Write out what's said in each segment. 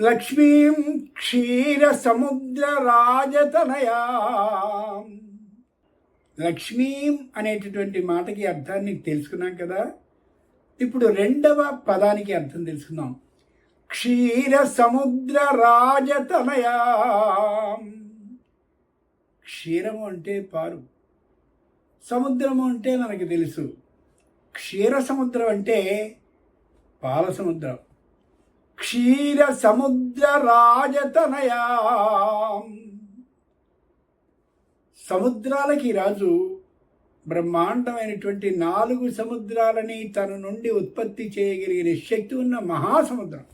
లక్ష్మీం క్షీర సముద్ర రాజతనయా. లక్ష్మీం అనేటటువంటి మాటకి అర్థాన్ని తెలుసుకున్నాం కదా. ఇప్పుడు రెండవ పదానికి అర్థం తెలుసుకుందాం. క్షీర సముద్ర రాజతనయా. క్షీరము అంటే పారు. సముద్రము అంటే మనకి తెలుసు. క్షీర సముద్రం అంటే పాల సముద్రం. క్షీర సముద్ర రాజతనయా. సముద్రాలకి రాజు బ్రహ్మాండమైనటువంటి నాలుగు సముద్రాలని తన నుండి ఉత్పత్తి చేయగలిగిన శక్తి ఉన్న మహాసముద్రం.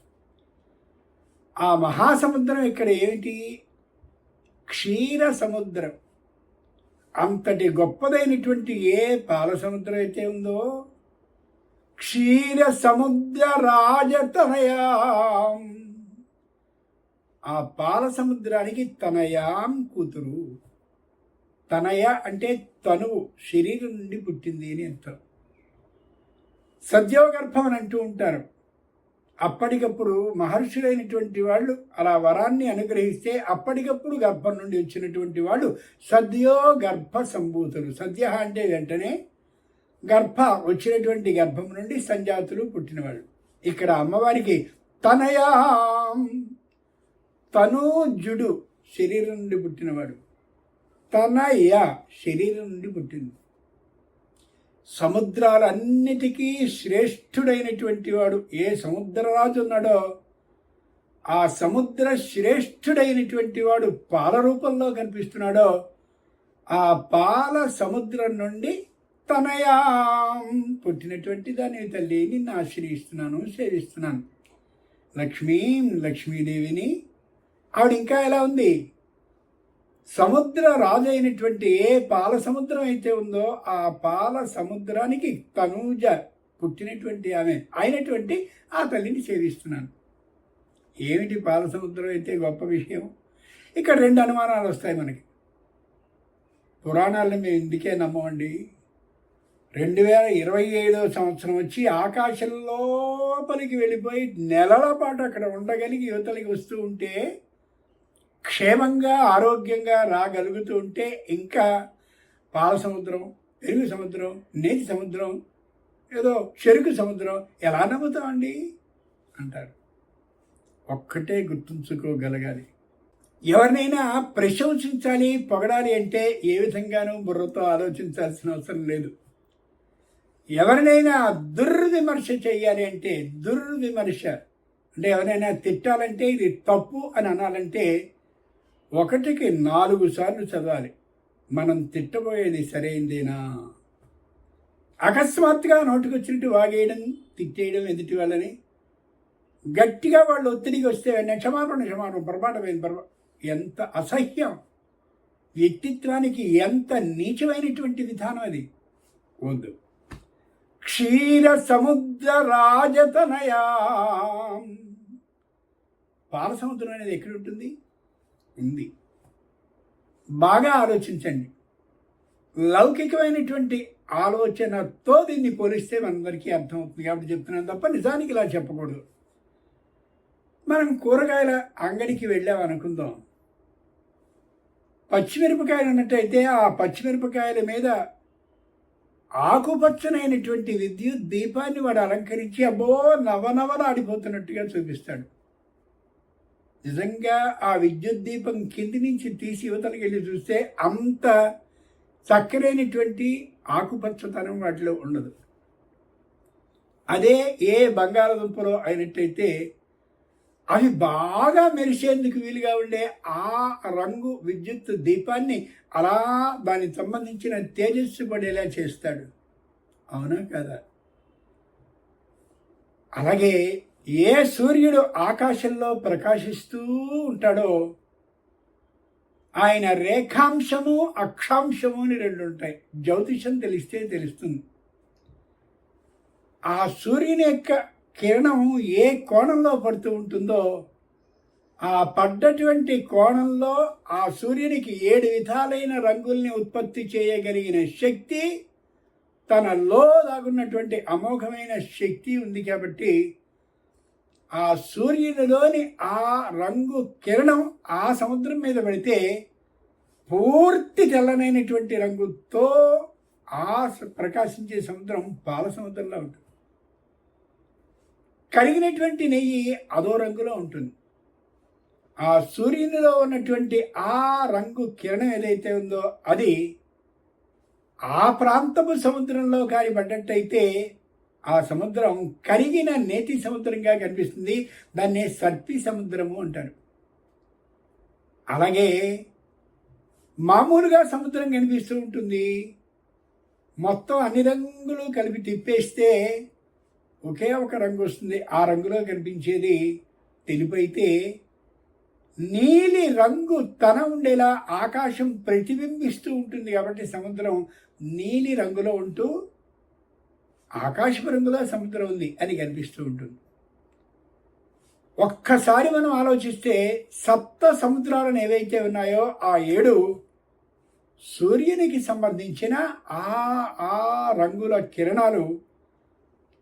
ఆ మహాసముద్రం ఇక్కడ ఏమిటి? క్షీర సముద్రం. అంతటి గొప్పదైనటువంటి ఏ పాల సముద్రం అయితే ఉందో క్షీర సముద్ర రాజతనయా ఆ పాల సముద్రానికి తనయాం కూతురు. తనయ అంటే తనువు శరీరం నుండి పుట్టింది అని అర్థం. సద్యోగర్భం అని అంటూ ఉంటారు. అప్పటికప్పుడు మహర్షులైనటువంటి వాళ్ళు అలా వరాన్ని అనుగ్రహిస్తే అప్పటికప్పుడు గర్భం నుండి వచ్చినటువంటి వాళ్ళు సద్యో గర్భ సంభూతులు. సద్య అంటే వెంటనే గర్భ వచ్చినటువంటి గర్భం నుండి సంజాతులు పుట్టినవాళ్ళు. ఇక్కడ అమ్మవారికి తనయా తనూజుడు శరీరం నుండి పుట్టినవాడు. తనయ శరీరం నుండి పుట్టింది. సముద్రాలన్నిటికీ శ్రేష్ఠుడైనటువంటి వాడు ఏ సముద్రరాజు ఉన్నాడో ఆ సముద్ర శ్రేష్ఠుడైనటువంటి వాడు పాల రూపంలో కనిపిస్తున్నాడో ఆ పాల సముద్రం నుండి తనయా. పుట్టినటువంటి దాని తల్లి నిన్ను ఆశ్రయిస్తున్నాను సేవిస్తున్నాను. లక్ష్మీ లక్ష్మీదేవిని. ఆవిడ ఇంకా ఎలా ఉంది? సముద్ర రాజు అయినటువంటి ఏ పాల సముద్రం అయితే ఉందో ఆ పాల సముద్రానికి తనూజ పుట్టినటువంటి ఆమె అయినటువంటి ఆ తల్లిని సేవిస్తున్నాను. ఏమిటి పాల సముద్రం అయితే గొప్ప విషయం? ఇక్కడ రెండు అనుమానాలు వస్తాయి మనకి. పురాణాలను మేము ఇందుకే నమ్మమండి? రెండు వేల ఇరవై ఐదవ సంవత్సరం వచ్చి ఆకాశం లోపలికి వెళ్ళిపోయి నెలల పాటు అక్కడ ఉండగలిగి యువతలకి వస్తూ ఉంటే క్షేమంగా ఆరోగ్యంగా రాగలుగుతూ ఉంటే ఇంకా పాల సముద్రం పెరుగు సముద్రం నేతి సముద్రం ఏదో చెరుకు సముద్రం ఎలా నమ్ముతామండి? అంటారు. ఒక్కటే గుర్తుంచుకోగలగాలి. ఎవరినైనా ప్రశంసించాలి పొగడాలి అంటే ఏ విధంగానూ బుర్రతో ఆలోచించాల్సిన అవసరం లేదు. ఎవరినైనా దుర్విమర్శ చేయాలి అంటే దుర్విమర్శ. అంటే ఎవరైనా తిట్టాలంటే ఇది తప్పు అని అనాలంటే ఒకటికి నాలుగు సార్లు చదవాలి. మనం తిట్టబోయేది సరైందేనా? అకస్మాత్తుగా నోటికొచ్చినట్టు వాగేయడం తిట్టేయడం ఎదుటి వాళ్ళని గట్టిగా వాళ్ళు ఒత్తిడికి వస్తే క్షమాపణ క్షమాపణ పొరపాటమైన పొరపా. ఎంత అసహ్యం! వ్యక్తిత్వానికి ఎంత నీచమైనటువంటి విధానం అది. వద్దు. క్షీర సముద్ర రాజతనయా పాలసముద్రం అనేది ఎక్కడ ఉంటుంది ఉంది. బాగా ఆలోచించండి. లౌకికమైనటువంటి ఆలోచనతో దీన్ని పోలిస్తే మనందరికీ అర్థమవుతుంది కాబట్టి చెప్తున్నాను తప్ప నిజానికి ఇలా చెప్పకూడదు. మనం కూరగాయల అంగడికి వెళ్ళామనుకుందాం. పచ్చిమిరపకాయలు ఉన్నట్టయితే ఆ పచ్చిమిరపకాయల మీద ఆకుపచ్చనైనటువంటి విద్యుత్ దీపాన్ని వాడు అలంకరించి అబ్బో నవనవలాడిపోతున్నట్టుగా చూపిస్తాడు. నిజంగా ఆ విద్యుత్ దీపం కింది నుంచి తీసి యువతలకి వెళ్ళి చూస్తే అంత చక్కరైనటువంటి ఆకుపచ్చతనం వాటిలో ఉండదు. అదే ఏ బంగాళదుంపలో అయినట్టయితే అవి బాగా మెరిసేందుకు వీలుగా ఉండే ఆ రంగు విద్యుత్ దీపాన్ని అలా దానికి సంబంధించిన తేజస్సు పడేలా చేస్తాడు. అవునా కదా? అలాగే ఏ సూర్యుడు ఆకాశంలో ప్రకాశిస్తూ ఉంటాడో ఆయన రేఖాంశము అక్షాంశము అని రెండు ఉంటాయి. జ్యోతిషం తెలిస్తే తెలుస్తుంది. ఆ సూర్యుని యొక్క కిరణం ఏ కోణంలో పడుతూ ఉంటుందో ఆ పడ్డటువంటి కోణంలో ఆ సూర్యునికి ఏడు విధాలైన రంగుల్ని ఉత్పత్తి చేయగలిగిన శక్తి తనలో దాగున్నటువంటి అమోఘమైన శక్తి ఉంది కాబట్టి ఆ సూర్యునిలోని ఆ రంగు కిరణం ఆ సముద్రం మీద పడితే పూర్తి తెల్లనైనటువంటి రంగుతో ఆ స- ప్రకాశించే సముద్రం పాల సముద్రంలో ఉంటుంది. కరిగినటువంటి నెయ్యి అదో రంగులో ఉంటుంది. ఆ సూర్యునిలో ఉన్నటువంటి ఆ రంగు కిరణం ఏదైతే ఉందో అది ఆ ప్రాంతపు సముద్రంలో కాని పడ్డట్టయితే ఆ సముద్రం కరిగిన నేతి సముద్రంగా కనిపిస్తుంది. దాన్ని సర్పి సముద్రము అంటారు. అలాగే మామూలుగా సముద్రం కనిపిస్తూ ఉంటుంది. మొత్తం అన్ని రంగులు కలిపి తిప్పేస్తే ఒకే ఒక రంగు వస్తుంది. ఆ రంగులో కనిపించేది తెలుపు అయితే నీలి రంగు తన ఉండేలా ఆకాశం ప్రతిబింబిస్తూ ఉంటుంది కాబట్టి సముద్రం నీలి రంగులో ఉంటూ ఆకాశపు రంగులో సముద్రం ఉంది అని కనిపిస్తూ ఉంటుంది. ఒక్కసారి మనం ఆలోచిస్తే సప్త సముద్రాలను ఏవైతే ఉన్నాయో ఆ ఏడు సూర్యునికి సంబంధించిన ఆ ఆ రంగుల కిరణాలు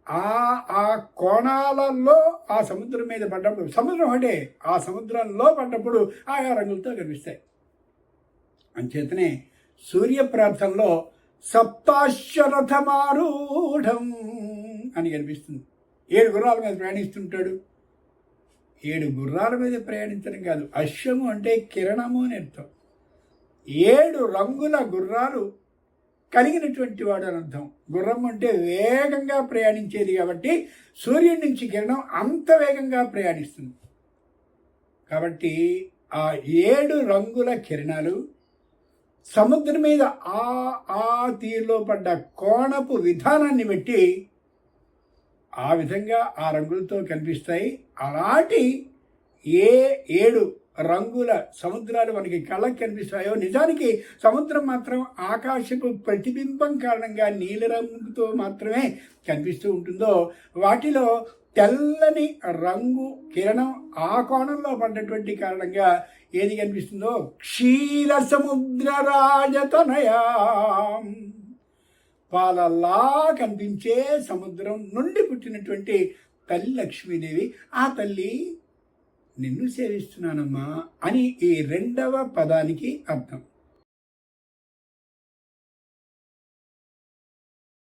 ఆ ఆ కోణాలలో ఆ సముద్రం మీద పడ్డప్పుడు సముద్రం అంటే ఆ సముద్రంలో పడ్డప్పుడు ఆయా రంగులతో కనిపిస్తాయి. అంచేతనే సూర్యప్రాంతంలో ప్రార్థనలో సప్తాశ్వరథమారూఢం అని కనిపిస్తుంది. ఏడు గుర్రాల మీద ప్రయాణిస్తుంటాడు. ఏడు గుర్రాల మీద ప్రయాణించడం కాదు అశ్వము అంటే కిరణము అని అర్థం. ఏడు రంగుల గుర్రాలు కలిగినటువంటి వాడు అని అర్థం. గుర్రం అంటే వేగంగా ప్రయాణించేది కాబట్టి సూర్యుడి నుంచి కిరణం అంత వేగంగా ప్రయాణిస్తుంది. కాబట్టి ఆ ఏడు రంగుల కిరణాలు సముద్రం మీద ఆ ఆ తీరులో పడ్డ కోణపు విధానాన్ని బట్టి ఆ విధంగా ఆ రంగులతో కనిపిస్తాయి. అలాంటి ఏ ఏడు రంగుల సముద్రాలు మనకి కళ్ళకి కనిపిస్తాయో నిజానికి సముద్రం మాత్రం ఆకాశపు ప్రతిబింబం కారణంగా నీలిరంగుతో మాత్రమే కనిపిస్తూ ఉంటుందో వాటిలో తెల్లని రంగు కిరణం ఆ కోణంలో పడ్డటువంటి కారణంగా ఏది కనిపిస్తుందో క్షీర సముద్ర రాజతనయా. పాలల్లా కనిపించే సముద్రం నుండి పుట్టినటువంటి తల్లి లక్ష్మీదేవి. ఆ తల్లి నిన్ను సేవిస్తున్నానమ్మా అని ఈ రెండవ పదానికి అర్థం.